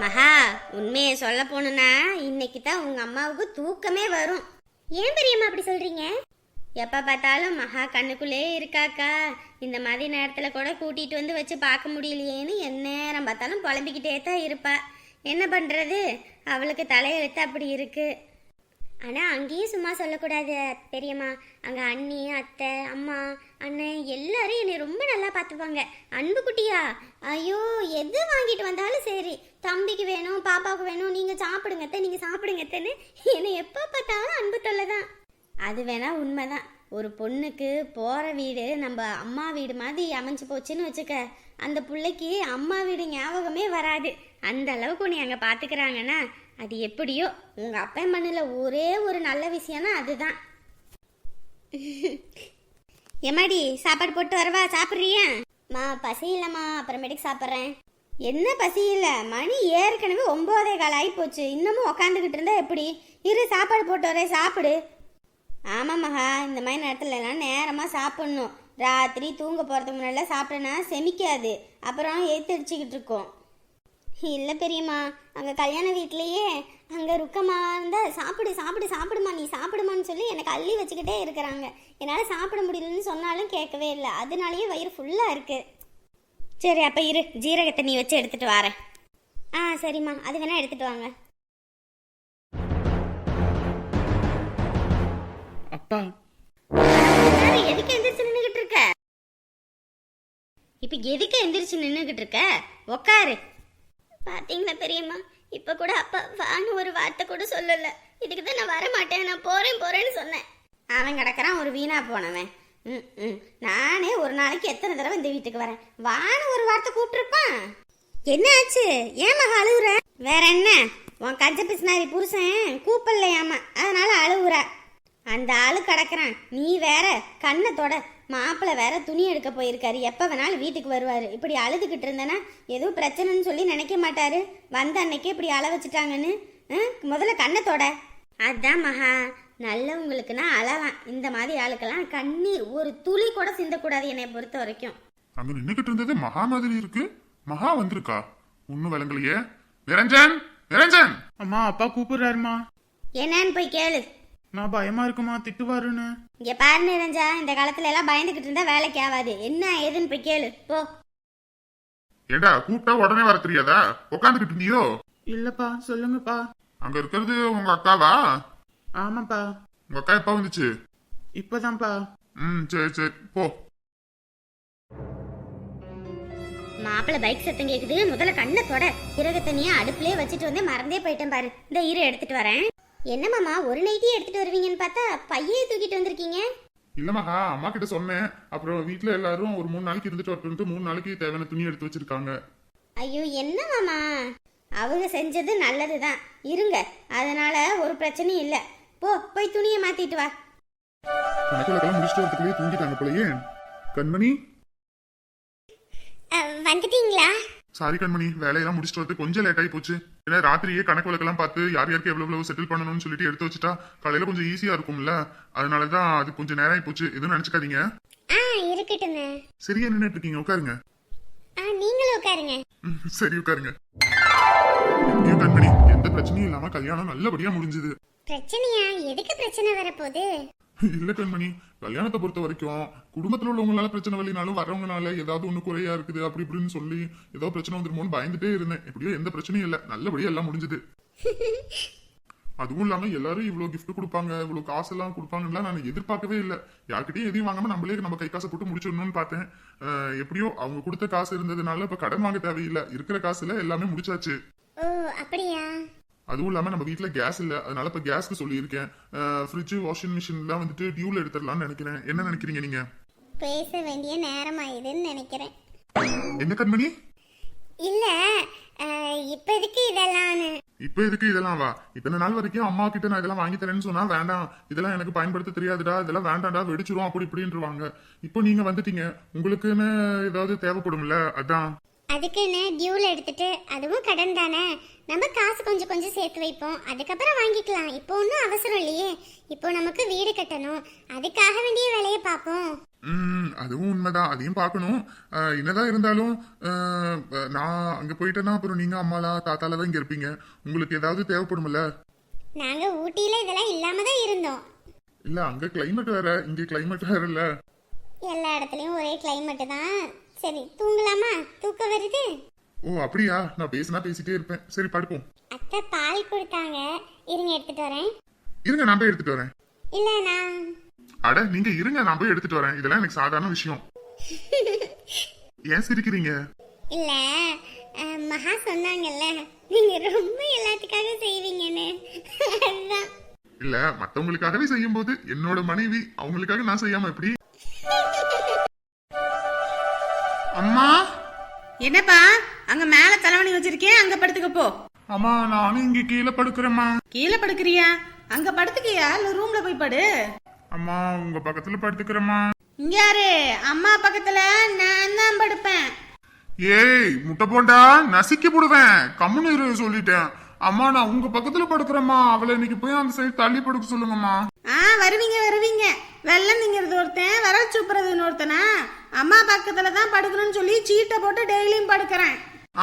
மகா உண்மையை சொல்ல போகணுன்னா இன்னைக்கு தான் உங்க அம்மாவுக்கு தூக்கமே வரும். ஏன் பெரியம்மா அப்படி சொல்றீங்க? எப்போ பார்த்தாலும் மகா கண்ணுக்குள்ளே இருக்காக்கா. இந்த மாதிரி நேரத்தில் கூட கூட்டிகிட்டு வந்து வச்சு பார்க்க முடியலையேன்னு எந்நேரம் பார்த்தாலும் புலம்பிக்கிட்டே தான் இருப்பா. என்ன பண்ணுறது அவளுக்கு தலையெழுத்து அப்படி இருக்கு. ஆனா அங்கேயும் சும்மா சொல்லக்கூடாது பெரியம்மா. அங்க அண்ணி அத்தை அம்மா அண்ணன் எல்லாரும் என்னை ரொம்ப நல்லா பார்த்துப்பாங்க. அன்பு குட்டியா ஐயோ எது வாங்கிட்டு வந்தாலும் சரி. தம்பிக்கு வேணும் பாப்பாவுக்கு வேணும் நீங்கள் சாப்பிடுங்கத்த நீங்கள் சாப்பிடுங்கத்தன்னு என்னை எப்போ பார்த்தாலும் அன்பு தொல்லை தான் அது வேணா உண்மைதான். ஒரு பொண்ணுக்கு போகிற வீடு நம்ம அம்மா வீடு மாதிரி அமைஞ்சு போச்சுன்னு வச்சுக்க அந்த பிள்ளைக்கு அம்மா வீடு ஞாபகமே வராது. அந்த அளவுக்கு உன்னை அங்கே பார்த்துக்கிறாங்கன்னா அது எப்படியோ உங்கள் அப்பா மண்ணில் ஒரே ஒரு நல்ல விஷயம்னா அதுதான். எம்மாடி சாப்பாடு போட்டு வரவா சாப்பிட்றியா? மா பசி இல்லைம்மா அப்புறமேட்டுக்கு சாப்பிட்றேன். என்ன பசி இல்லை? மணி ஏற்கனவே ஒம்போதே கால் ஆகி போச்சு. இன்னமும் உக்காந்துக்கிட்டு இருந்தா எப்படி? இரு சாப்பாடு போட்டு வரேன் சாப்பிடு. ஆமாம் மகா இந்த மாதிரி நேரத்தில் எல்லாம் நேரமாக சாப்பிட்ணும். ராத்திரி தூங்க போகிறதுக்கு முன்னாடிலாம் சாப்பிட்டேன்னா செமிக்காது. அப்புறம் ஏத்தடிச்சுக்கிட்டு இருக்கோம். இல்லை பெரியம்மா அங்கே கல்யாண வீட்லேயே அங்கே ருக்கமா இருந்தால் சாப்பிடு சாப்பிடு சாப்பிடுமா நீ சாப்பிடுமான்னு சொல்லி எனக்கு அள்ளி வச்சுக்கிட்டே இருக்கிறாங்க. என்னால் சாப்பிட முடியலன்னு சொன்னாலும் கேட்கவே இல்லை. அதனாலேயே வயிறு ஃபுல்லாக இருக்குது சரி அப்போ இரு. ஜீரகத்தை நீ வச்சு எடுத்துட்டு வரேன். ஆ சரிம்மா. அது வேணா எடுத்துட்டு வாங்க. அப்பா. எதுக்கு எந்திரிச்சு நின்றுகிட்டு இருக்க? இப்போ எதுக்கு எந்திரிச்சு நின்றுகிட்டு இருக்க? உக்காரு. பாத்தீங்களா பெரியம்மா? இப்போ கூட அப்பா வான்னு ஒரு வார்த்தை கூட சொல்லல. இதுக்கு தான் நான் வர மாட்டேன் நான் போறேன் போறேன்னு சொன்னேன். அவன் கிடக்குறான் ஒரு வீணா போனவன். ம் ம். நானே ஒரு நாளைக்கு எத்தனை தடவை இந்த வீட்டுக்கு வரேன்? வான்னு ஒரு வார்த்தை கூப்பிட்டுருப்பான். என்ன ஆச்சு? ஏன் மகா அழுகுற வேற என்ன? உன் கஞ்ச பிசினாரி புருஷன் கூப்பிடலையாமா? அதனால அழுகுற அந்த ஆளு கிடக்குறான். நீ வேற கண்ணை தொட. மாப்பிள்ளை வேற துணி எடுக்க போயிருக்காரு. எப்போ வேணாலும் வீட்டுக்கு வருவார். இப்படி அழுதுகிட்டு இருந்தேன்னா எதுவும் பிரச்சனைன்னு சொல்லி நினைக்க மாட்டாரு. வந்த அன்னைக்கே இப்படி அழ வச்சுட்டாங்கன்னு முதல்ல கண்ணை தொட. அதான் மகா. நல்லவங்களுக்குன்னா அழலாம். இந்த மாதிரி ஆளுக்கெல்லாம் கண்ணீர் ஒரு துளி கூட சிந்தக்கூடாது என்னை பொறுத்த வரைக்கும். அங்க நின்னுகிட்டு இருந்தது மகா மாதிரி இருக்கு. மகா வந்திருக்கா? ஒன்னும் விளங்கலையே. நிரஞ்சன்! நிரஞ்சன்! அம்மா அப்பா கூப்பிடுறாருமா? என்னன்னு போய் கேளு. நான் பயமா இருக்குமா? திட்டுவாருன்னு. இங்க பாரு நிரஞ்சா இந்த காலத்துல எல்லாம் பயந்துகிட்டு இருந்தா வேலைக்கு ஆகாது என்ன ஏதுன்னு போய் கேளு. போ. ஏண்டா கூப்பிட்டா உடனே வர தெரியாதா? உட்காந்துக்கிட்டு இருந்தியோ? இல்லப்பா சொல்லுங்கப்பா. அங்க இருக்கிறது உங்க அக்காவா? ஆமாப்பா. உங்க அக்கா எப்ப வந்துச்சு? இப்பதான்ப்பா. ம் சரி சரி. போ. மாப்பிள்ளை பைக் சத்தம் கேக்குது. முதல்ல கண்ணை தொட. இறக தண்ணியா அடுப்புலயே வச்சுட்டு வந்து மறந்தே போயிட்டேன் பாரு. இந்த ஈர எடுத்துட்டு வரேன். என்ன மாமா ஒரு நைட்டியே எடுத்துட்டு வருவீங்கன்னு பார்த்தா பையே தூக்கிட்டு வந்திருக்கீங்க? இல்ல மகா அம்மா கிட்ட சொன்னேன். அப்புறம் வீட்ல எல்லாரும் ஒரு மூணு நாளைக்கு இருந்துட்டு வரட்டும்ட்டு மூணு நாளைக்கு தேவையான துணி எடுத்து வச்சிருக்காங்க. ஐயோ என்ன மாமா? அவங்க செஞ்சது நல்லதுதான். இருங்க. அதனால ஒரு பிரச்சனையும் இல்லை. போ போய் துணியை மாத்திட்டு வா. கணக்கில் முடிச்சுட்டு வரதுக்குள்ளேயே தூங்கிட்டாங்க போலயே. கண்மணி? வந்துட்டீங்களா? சாரி கண்மணி வேலையெல்லாம் முடிச்சுட்டு வரது கொஞ்சம் லேட் ஆகி போச்சு ஏன்னா ராத்திரியே கணக்கு வழக்கெல்லாம் பார்த்து யார் யாருக்கு எவ்வளவு எவ்வளவு செட்டில் பண்ணணும்னு சொல்லிட்டு எடுத்து வச்சுட்டா காலையில கொஞ்சம் ஈஸியா இருக்கும்ல. அதனால தான் அது கொஞ்சம் நேரம் ஆகி போச்சு எதுவும் நினைச்சுக்காதீங்க. ஆ இருக்கட்டுங்க சரியா நின்னுட்டு இருக்கீங்க உட்காருங்க. ஆ நீங்களும் உட்காருங்க. சரி உட்காருங்க. கண்மணி எந்த பிரச்சனையும் இல்லாம கல்யாணம் நல்லபடியா முடிஞ்சது. பிரச்சனையா? எதுக்கு பிரச்சனை வரப்போகுது? இல்ல கண்மணி கல்யாணத்தை பொறுத்த வரைக்கும் குடும்பத்துல உள்ளவங்களால பிரச்சனை வரலினாலும் வரவங்கனால ஏதாவது ஒண்ணு குறையா இருக்குது அப்படி இப்படின்னு சொல்லி ஏதோ பிரச்சனை வந்துருமோன்னு பயந்துட்டே இருந்தேன். எப்படியோ எந்த பிரச்சனையும் இல்ல. நல்லபடியா எல்லாம் முடிஞ்சது. அதுவும் இல்லாம எல்லாரும் இவ்வளவு gift கொடுப்பாங்க இவ்வளவு காசெல்லாம் கொடுப்பாங்கலாம் நான் எதிர்பார்க்கவே இல்லை. யார்கிட்டயும் எதையும் வாங்காம நம்மளே நம்ம கை காசை போட்டு முடிச்சிடணும்னு பார்த்தேன். எப்படியோ அவங்க கொடுத்த காசு இருந்ததுனால இப்ப கடன் வாங்க தேவையில்லை. இருக்கிற காசுல எல்லாமே முடிச்சாச்சு. ஓ அப்படியா? அதுவும் இல்லாம நம்ம வீட்ல கேஸ் இல்ல. அதனால இப்ப கேஸ்க்கு சொல்லியிருக்கேன். ஃப்ரிட்ஜ் வாஷிங் மிஷின்லாம் வந்துட்டு டியூல எடுத்துடலாம்னு நினைக்கிறேன். என்ன நினைக்கிறீங்க நீங்க? பேச வேண்டிய நேரம் ஆயுதுன்னு நினைக்கிறேன். என்ன கண்மணி? இல்ல இப்போதைக்கு இதெல்லாம் இப்ப எதுக்கு இதெல்லாம் வா? இத்தனை நாள் வரைக்கும் அம்மா கிட்ட நான் இதெல்லாம் வாங்கி தரேன்னு சொன்னா வேண்டாம். இதெல்லாம் எனக்கு பயன்படுத்த தெரியாதுடா. இதெல்லாம் வேண்டாம்டா. வெடிச்சிரும். அப்படி இப்படின்றவாங்க. இப்போ நீங்க வந்துட்டீங்க. உங்களுக்குன்னு ஏதாவது தேவைப்படும்ல? அதான். அதுக்குன்னு டியூல எடுத்துட்டு அதுவும் கடன் தானே. நம்ம காசு கொஞ்சம் கொஞ்சம் சேர்த்து வைப்போம். அதுக்கப்புறம் வாங்கிக்கலாம். இப்போ ஒன்றும் அவசரம் இல்லையே. இப்போ நமக்கு வீடு கட்டணும். அதுக்காக வேண்டிய வேலையை பார்ப்போம். ம் அதுவும் உண்மைதான். அதையும் பார்க்கணும். என்னதான் இருந்தாலும் நான் அங்க போயிட்டேன்னா அப்புறம் நீங்க அம்மாலா தாத்தால தான் இங்க இருப்பீங்க? உங்களுக்கு ஏதாவது தேவைப்படும்ல? நாங்க ஊட்டியில இதெல்லாம் இல்லாம தான் இருந்தோம். இல்ல அங்க கிளைமேட் வேற. இங்க கிளைமேட் வேற இல்ல. எல்லா இடத்துலயும் ஒரே கிளைமேட் தான். சரி தூங்கலாமா? தூக்கம் வருது? ஓ அப்படியா? நான் பேசினா பேசிட்டே இருப்பேன். சரி படுப்போம். அத்தை பால் கொடுத்தாங்க. இருங்க எடுத்துட்டு வரேன். இருங்க நான் போய் எடுத்துட்டு வரேன். இல்ல நான் அட நீங்க இருங்க நான் போய் எடுத்துட்டு வரேன். இதெல்லாம் எனக்கு சாதாரண விஷயம். ஏன் சிரிக்கிறீங்க? இல்ல அஹ், மகா சொன்னாங்கல்ல நீங்க ரொம்ப எல்லாத்துக்காக செய்வீங்கன்னு. அதுதான் இல்ல மத்தவங்களுக்காகவே செய்யும் போது என்னோட மனைவி அவங்களுக்காக நான் செய்யாம எப்படி? என்னப்பா? அங்க மேல தலைவணி வச்சிருக்கேன் அங்க படுத்துக்க போ. அம்மா நானும் இங்க கீழே படுக்கிறேம்மா. கீழே படுக்கிறியா? அங்க படுத்துக்கியா? இல்ல ரூம்ல போய் படு. அம்மா உங்க பக்கத்துல படுத்துக்கிறேம்மா. இங்க யாரு? அம்மா பக்கத்துல நான் தான் படுப்பேன். ஏய் முட்டை போண்டா? நசுக்கி போடுவேன். கம்முன்னு சொல்லிட்டேன். அம்மா நான் உங்க பக்கத்துல படுக்கிறேம்மா. அவளை இன்னைக்கு போய் அந்த சைடு தள்ளி படுக்க சொல்லுங்கம்மா. ஆ வருவீங்க வருவீங்க. வெள்ளம் திங்கிறது ஒருத்தன் வரல் சூப்புறது இன்னொருத்தனா? அம்மா பக்கத்துல தான் படுக்கணும்னு சொல்லி சீட்டை போட்டு டெய்லியும் படுக்கிறேன்.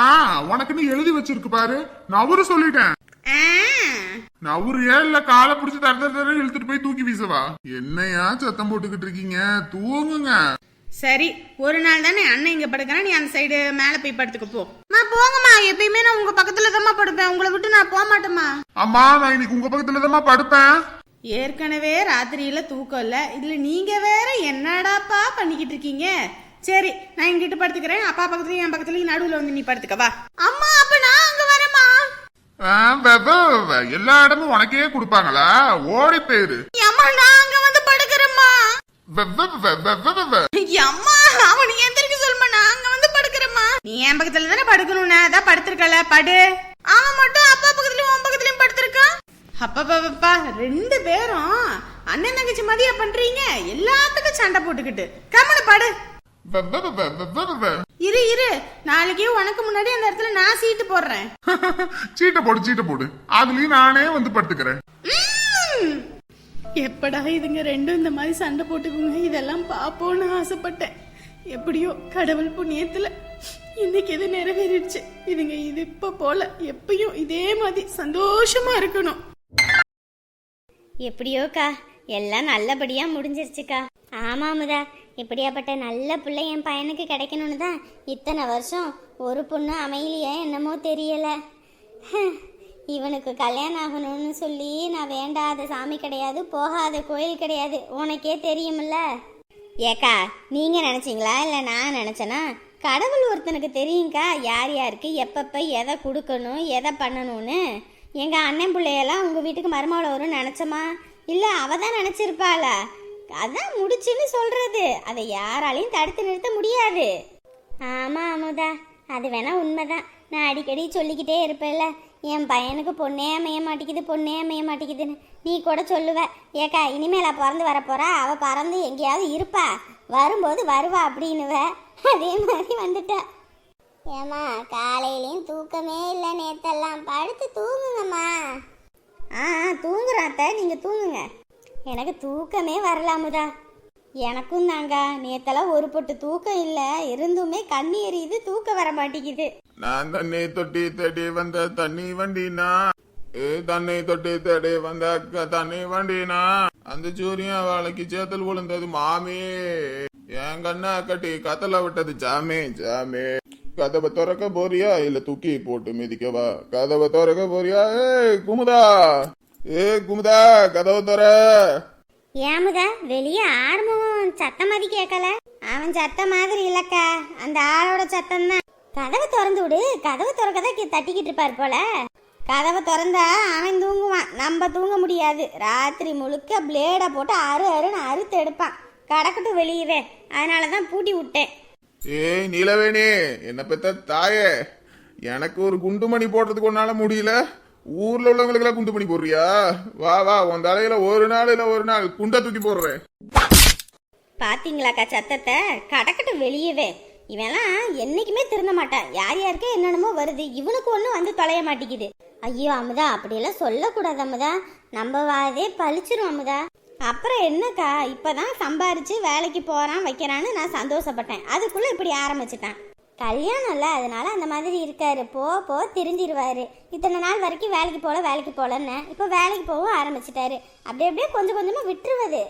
ஆ உனக்குன்னு எழுதி வச்சிருக்கு பாரு. நவரு சொல்லிட்டேன். நவரு ஏன் இல்ல? காலை பிடிச்சி தர தர இழுத்துட்டு போய் தூக்கி வீசவா? என்னையா சத்தம் போட்டுக்கிட்டு இருக்கீங்க? தூங்குங்க. சரி ஒரு நாள் தானே அண்ணன் இங்க படுக்கிறேன். நீ அந்த சைடு மேல போய் படுத்துக்க போ. மா போங்கம்மா. எப்பயுமே நான் உங்க பக்கத்துல தான் படுப்பேன். உங்களை விட்டு நான் போக மாட்டேம்மா. அம்மா நான் இன்னைக்கு உங்க பக்கத்துல தான் படுப்பேன். ஏற்கனவே ராத்திரியில தூக்கம் இல்ல. இதுல நீங்க வேற என்னடாப்பா பண்ணிக்கிட்டு இருக்கீங்க? சரி நான் இங்கிட்டு படுத்துக்கிறேன். அப்பா பக்கத்துலயும் என் பக்கத்துலயும் நடுவுல வந்து நீ படுத்துக்க வா. அம்மா அப்ப நான் அங்க வரேம்மா. ஆ, வெ- வெ- வெ- எல்லா இடமும் உனக்கே கொடுப்பாங்களா? ஓடி போயிரு. அம்மா நான் அங்க வந்து படுக்கிறேம்மா. அம்மா அவன் எந்திரிக்க சொல்லுமா நான் அங்க வந்து படுக்கிறேம்மா. நீ என் பக்கத்துல தானே படுக்கணும்னா? அதான் படுத்திருக்கல படு. அவன் மட்டும் அப்பா பக்கத்துலயும் உன் பக்கத்துலயும் படுத்திருக்கான் அப்பப்பா ரெண்டு பேரும் அண்ணன் தங்கச்சி மதியா பண்றீங்க. எல்லாத்துக்கும் சண்டை போட்டுக்கிட்டு. கம்மனு படு. இரு இரு. நாளைக்கு உனக்கு முன்னாடி அந்த இடத்துல நான் சீட்டு போடுறேன். சீட்டை போடு சீட்டை போடு. அதுலயும் நானே வந்து படுத்துக்கிறேன். எப்படா இதுங்க ரெண்டும் இந்த மாதிரி சண்டை போட்டுக்குங்க? இதெல்லாம் பாப்போன்னு ஆசைப்பட்டேன். எப்படியோ கடவுள் புண்ணியத்துல இன்னைக்கு இது நிறைவேறிடுச்சு. இதுங்க இது இப்ப போல. எப்பயும் இதே மாதிரி சந்தோஷமா இருக்கணும். எப்படியோக்கா? எல்லாம் நல்லபடியாக முடிஞ்சிருச்சுக்கா. ஆமாமுதா இப்படியாப்பட்ட நல்ல பிள்ளை என் பையனுக்கு கிடைக்கணும்னு தான் இத்தனை வருஷம் ஒரு பொண்ணு அமையலையே என்னமோ தெரியலை. இவனுக்கு கல்யாணம் ஆகணும்னு சொல்லி நான் வேண்டாத சாமி கிடையாது போகாத கோயில் கிடையாது. உனக்கே தெரியுமில்ல ஏக்கா நீங்கள் நினச்சிங்களா? இல்லை நான் நினச்சேனா? கடவுள் ஒருத்தனுக்கு தெரியுங்க்கா யார் யாருக்கு எப்பப்போ எதை கொடுக்கணும் எதை பண்ணணும்னு. எங்கள் அண்ணன் பிள்ளையெல்லாம் உங்கள் வீட்டுக்கு மருமகளை வரும் நினைச்சமா? இல்லை அவ தான் நினச்சிருப்பாள? அதான் முடிச்சுன்னு சொல்கிறது அதை யாராலையும் தடுத்து நிறுத்த முடியாது. ஆமாம் அமுதா. அது வேணா உண்மைதான். நான் அடிக்கடி சொல்லிக்கிட்டே இருப்பேன்ல என் பையனுக்கு பொண்ணே அமைய மாட்டேங்குது பொண்ணே அமைய மாட்டேங்குதுன்னு. நீ கூட சொல்லுவ. ஏக்கா இனிமேல பிறந்து வரப்போறா அவள் பறந்து எங்கேயாவது இருப்பா. வரும்போது வருவா அப்படின்னுவ. அதே மாதிரி வந்துட்டா. ஏமா காலையிலையும் தூக்கமே இல்லை நேத்தெல்லாம். படுத்து தூ அத்தை நீங்கள் தூங்குங்க. எனக்கு தூக்கமே வரலாமுதா எனக்கும் தாங்க நேத்தெல்லாம் ஒரு பொட்டு தூக்கம் இல்ல. இருந்துமே கண்ணி எரியுது தூக்கம் வர மாட்டேங்குது. நான் தண்ணி தொட்டி தேடி வந்த தண்ணி வண்டினா. ஏ தண்ணி தொட்டி தேடி வந்த தண்ணி வண்டினா. அந்த சூரியன் வாழைக்கு சேத்தல் விழுந்தது மாமி. என் கண்ணா கட்டி கத்தல விட்டது ஜாமே ஜாமே கதவை திறக்க போறியா? இல்ல தூக்கி போட்டு மிதிக்கவா? கதவை திறக்க போறியா? ஏய் குமுதா. ஏ குமுதா கதவை திற. ஏமுதா வெளியே ஆறுமுகம் சத்தம் மாதிரி கேட்கல. அவன் சத்தம் மாதிரி இல்லக்கா. அந்த ஆளோட சத்தம் தான் கதவை திறந்து விடு. கதவை திறக்கதான் கி- தட்டிக்கிட்டு இருப்பார் போல. கதவை திறந்தா அவன் தூங்குவான். நம்ம தூங்க முடியாது. ராத்திரி முழுக்க பிளேடை போட்டு அரு அருன்னு அறுத்து எடுப்பான். கடக்கட்டும் வெளியவே. அதனால தான் பூட்டி விட்டேன். ஏய் நிலவேணி என்ன பெத்த தாயே. எனக்கு ஒரு குண்டுமணி போடுறதுக்கு உன்னால முடியல. ஊர்ல உள்ளவங்களுக்கு பண்ணி போடுறியா? வா வா உன் தலையில ஒரு நாள் இல்ல ஒரு நாள் குண்டை தூக்கி போடுறேன். பாத்தீங்களாக்கா சத்தத்தை? கடக்கட்டும் வெளியவே. இவன்லாம் என்னைக்குமே திருந்த மாட்டான். யார் யாருக்கே என்னென்னமோ வருது. இவனுக்கு ஒன்றும் வந்து தொலைய மாட்டேங்குது. ஐயோ அமுதா அப்படியெல்லாம் சொல்லக்கூடாது அமுதா. நம்ம வாதே பழிச்சிரும் அமுதா. அப்புறம் என்னக்கா? இப்பதான் சம்பாரிச்சு வேலைக்கு போறான் வைக்கிறான்னு நான் சந்தோஷப்பட்டேன். அதுக்குள்ள இப்படி ஆரம்பிச்சிட்டான். கல்யாணம் இல்லை அதனால அந்த மாதிரி இருக்காரு. போ போ திருந்திருவாரு இத்தனை நாள் வரைக்கும் வேலைக்கு போல வேலைக்கு போலன்னு. இப்போ வேலைக்கு போகவும் ஆரம்பிச்சிட்டாரு. அப்படியே அப்படியே கொஞ்சம் கொஞ்சமா விட்டுருவது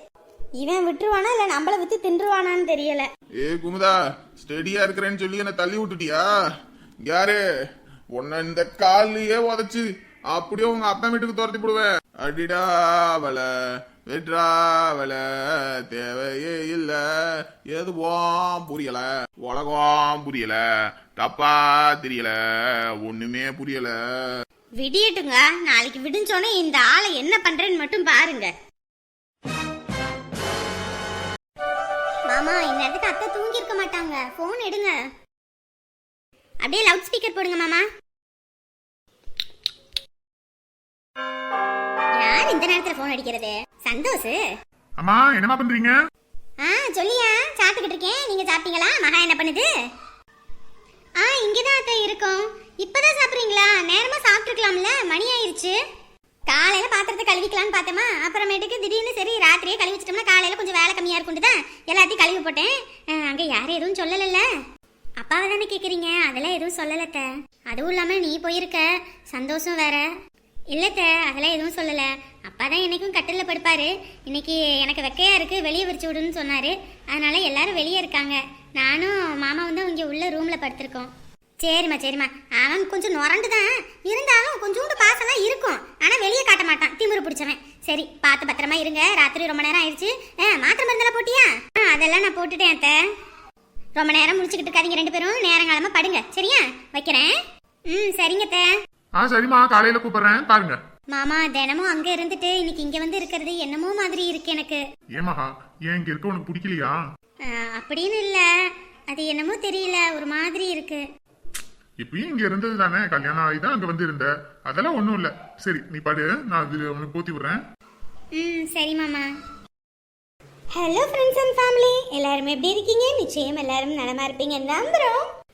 இவன் விட்டுருவானா இல்ல நம்மள வச்சு தின்றுவானான்னு தெரியல. ஏ குமுதா ஸ்டெடியா இருக்கிறேன்னு சொல்லி என்ன தள்ளி விட்டுட்டியா? யாரு? உன்னை இந்த காலையே உதச்சு அப்படியே உங்க அப்பா வீட்டுக்கு துரத்தி போடுவேன். அடிடாவல வெற்றாவல தேவையே இல்ல. எதுவும் புரியல. உலகம் புரியல. தப்பா தெரியல. ஒண்ணுமே புரியல. விடியட்டுங்க. நாளைக்கு விடிஞ்சோனே இந்த ஆளை என்ன பண்றேன்னு மட்டும் பாருங்க. மாமா இந்நேரத்துக்கு அத்தை தூங்கி இருக்க மாட்டாங்க. போன் எடுங்க. அப்படியே லவுட் ஸ்பீக்கர் போடுங்க மாமா. யார் இந்த நேரத்துல போன் அடிக்கிறது? சந்தோஷ். அம்மா என்னம்மா பண்றீங்க? ஆ சொல்லியா சாப்பிட்டுக்கிட்டு இருக்கேன். நீங்க சாப்பிட்டீங்களா? மகா என்ன பண்ணுது? ஆ இங்கதான் அத்தை இருக்கோம். இப்பதான் சாப்பிடுறீங்களா? நேரமா சாப்பிட்டுருக்கலாம்ல. மணி ஆயிருச்சு. காலையில பாத்திரத்தை கழுவிக்கலாம்னு பார்த்தேமா அப்புறமேட்டுக்கு திடீர்னு சரி ராத்திரியே கழுவி வச்சிட்டோம்னா காலையில கொஞ்சம் வேலை கம்மியா இருக்கும்னு தான் எல்லாத்தையும் கழுவி போட்டேன். அங்க யாரும் எதுவும் சொல்லலல்ல. அப்பாவை தானே கேக்குறீங்க? அதெல்லாம் எதுவும் சொல்லலத்த. அதுவும் இல்லாம நீ போயிருக்க. சந்தோஷம் வேற. இல்லத்த அதெல்லாம் எதுவும் சொல்லல. அப்பா தான் என்னைக்கும் கட்டில் படுப்பாரு. இன்னைக்கு எனக்கு வெக்கையா இருக்கு வெளியே விரிச்சு விடுன்னு சொன்னாரு. அதனால எல்லாரும் வெளியே இருக்காங்க. நானும் மாமா வந்து இங்கே உள்ள ரூம்ல படுத்திருக்கோம். சரிம்மா சரிம்மா. அவன் கொஞ்சம் நுரண்டு தான் இருந்தாலும் கொஞ்சோண்டு பாசம்லாம் இருக்கும். ஆனால் வெளியே காட்ட மாட்டான். திமிரு பிடிச்சவன். சரி பார்த்து பத்திரமா இருங்க. ராத்திரி ரொம்ப நேரம் ஆயிடுச்சு ஆ, மாத்திரை மருந்தெல்லாம் போட்டியா? ஆ அதெல்லாம் நான் போட்டுட்டேன் அத்தை. ரொம்ப நேரம் முடிச்சுக்கிட்டு இருக்காதீங்க ரெண்டு பேரும். நேரங்காலமாக படுங்க. சரியா? வைக்கிறேன். ம் சரிங்க அத்தை. ஆ சரிம்மா காலையில கூப்பிடுறேன். பாருங்க. மாமா தினமும் அங்க இருந்துட்டு இன்னைக்கு இங்க வந்து இருக்கிறது என்னமோ மாதிரி இருக்கு எனக்கு. ஏமாஹா ஏன் இங்க இருக்க உனக்கு பிடிக்கலையா? அப்படின்னு இல்ல. அது என்னமோ தெரியல. ஒரு மாதிரி இருக்கு. இப்பயும் இங்க இருந்தது தானே? கல்யாணம் ஆகி தான் அங்க வந்து இருந்த அதெல்லாம் ஒண்ணும் இல்ல. சரி நீ படு. நான் அது உனக்கு போத்தி விடுறேன். ம் சரி மாமா. ஹலோ ஃப்ரெண்ட்ஸ் அண்ட் ஃபேமிலி எல்லாரும் எப்படி இருக்கீங்க? நிச்சயம் எல்லாரும் நலமா இருப்பீங்க நம்புறோம்.